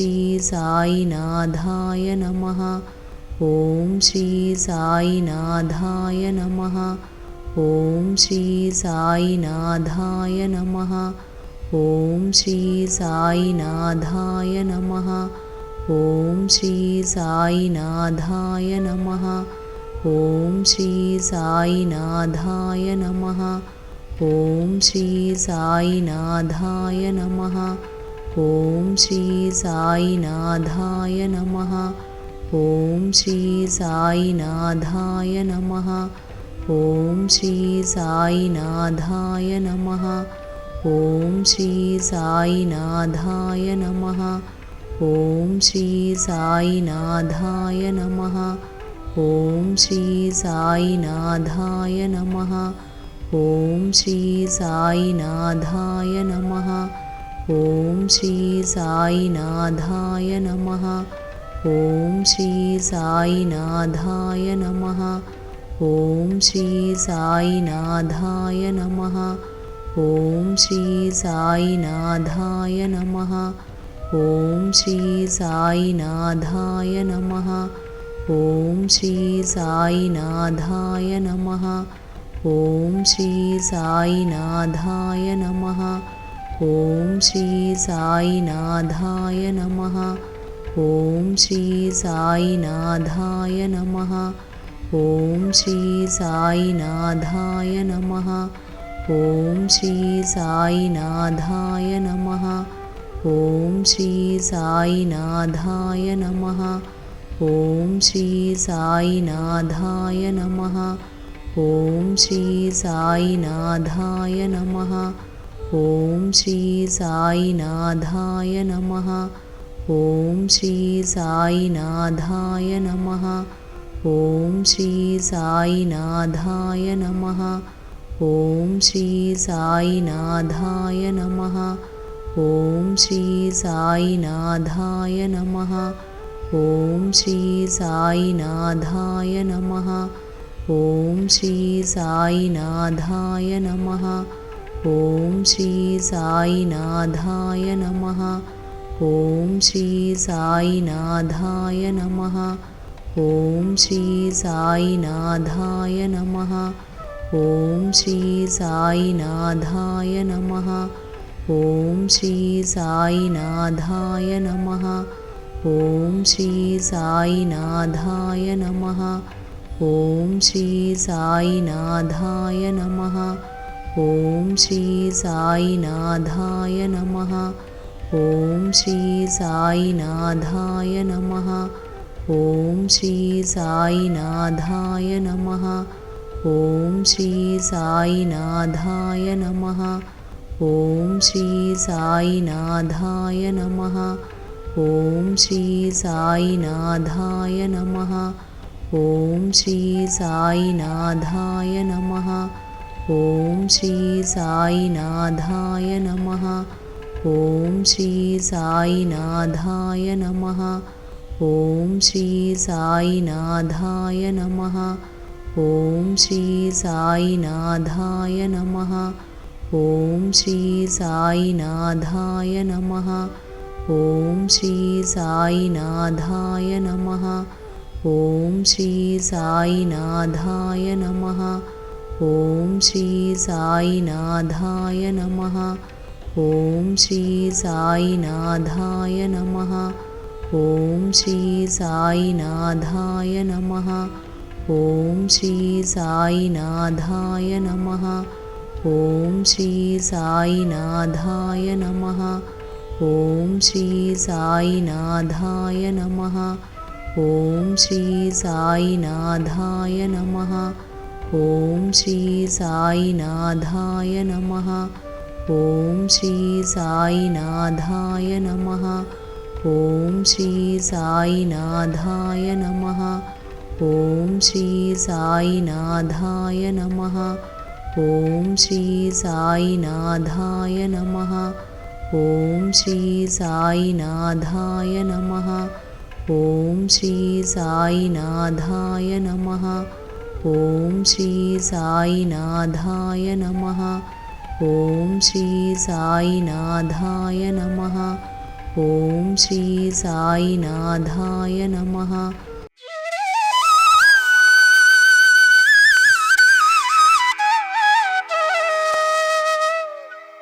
ी जायि नाधाय नमः। ॐ श्री नमः। ॐ श्री नमः। ॐ श्री नमः। ॐ श्री नमः। ॐ श्री नमः। ॐ श्री नमः। ॐ श्री साईनाथाय नमः। ॐ श्री साईनाथाय नमः। ॐ श्री साईनाथाय नमः। ॐ श्री साईनाथाय नमः। ॐ श्री साईनाथाय नमः। ॐ श्री साईनाथाय नमः। ॐ श्री साईनाथाय नमः ॐ श्री साईनाथाय नमः। ॐ श्री साईनाथाय नमः। ॐ श्री साईनाथाय नमः। ॐ श्री साईनाथाय नमः। ॐ श्री साईनाथाय नमः। ॐ श्री साईनाथाय नमः। ॐ श्री साईनाथाय नमः ॐ श्री साईनाथाय नमः। ॐ श्री साईनाथाय नमः। ॐ श्री साईनाथाय नमः। ॐ श्री साईनाथाय नमः। ॐ श्री साईनाथाय नमः। ॐ श्री साईनाथाय नमः। ॐ श्री साईनाथाय नमः ॐ श्री साईनाथाय नमः। ॐ श्री साईनाथाय नमः। ॐ श्री साईनाथाय नमः। ॐ श्री साईनाथाय नमः। ॐ श्री साईनाथाय नमः। ॐ श्री साईनाथाय नमः। ॐ श्री साईनाथाय नमः ఓం శ్రీ సాయినాథాయ నమ. ఓం శ్రీ సాయినాథాయ నమ. ఓం శ్రీ సాయినాథాయ నమ. ఓం శ్రీ సాయినాథాయ నమ. ఓం శ్రీ సాయినాథాయ నమ. ఓం శ్రీ సాయినాథాయ నమ. ఓం శ్రీ సాయినాథాయ నమ. ॐ श्री साईनाथाय नमः। ॐ श्री साईनाथाय नमः। ॐ श्री साईनाथाय नमः। ॐ श्री साईनाथाय नमः। ॐ श्री साईनाथाय नमः। ॐ श्री साईनाथाय नमः। ॐ श्री साईनाथाय नमः ॐ श्री साईनाथाय नमः। ॐ श्री साईनाथाय नमः। ॐ श्री साईनाथाय नमः। ॐ श्री साईनाथाय नमः। ॐ श्री साईनाथाय नमः। ॐ श्री साईनाथाय नमः। ॐ श्री साईनाथाय नमः ॐ श्री साईनाथाय नमः। ॐ श्री साईनाथाय नमः। ॐ श्री साईनाथाय नमः। ॐ श्री साईनाथाय नमः। ॐ श्री साईनाथाय नमः। ॐ श्री साईनाथाय नमः। ॐ श्री साईनाथाय नमः ॐ श्री साईनाथाय नमः। ॐ श्री साईनाथाय नमः। ॐ श्री साईनाथाय नमः। ॐ श्री साईनाथाय नमः। ॐ श्री साईनाथाय नमः। ॐ श्री साईनाथाय नमः। ॐ श्री साईनाथाय नमः ॐ श्री साईनाथाय नमः। ॐ श्री साईनाथाय नमः। ॐ श्री साईनाथाय नमः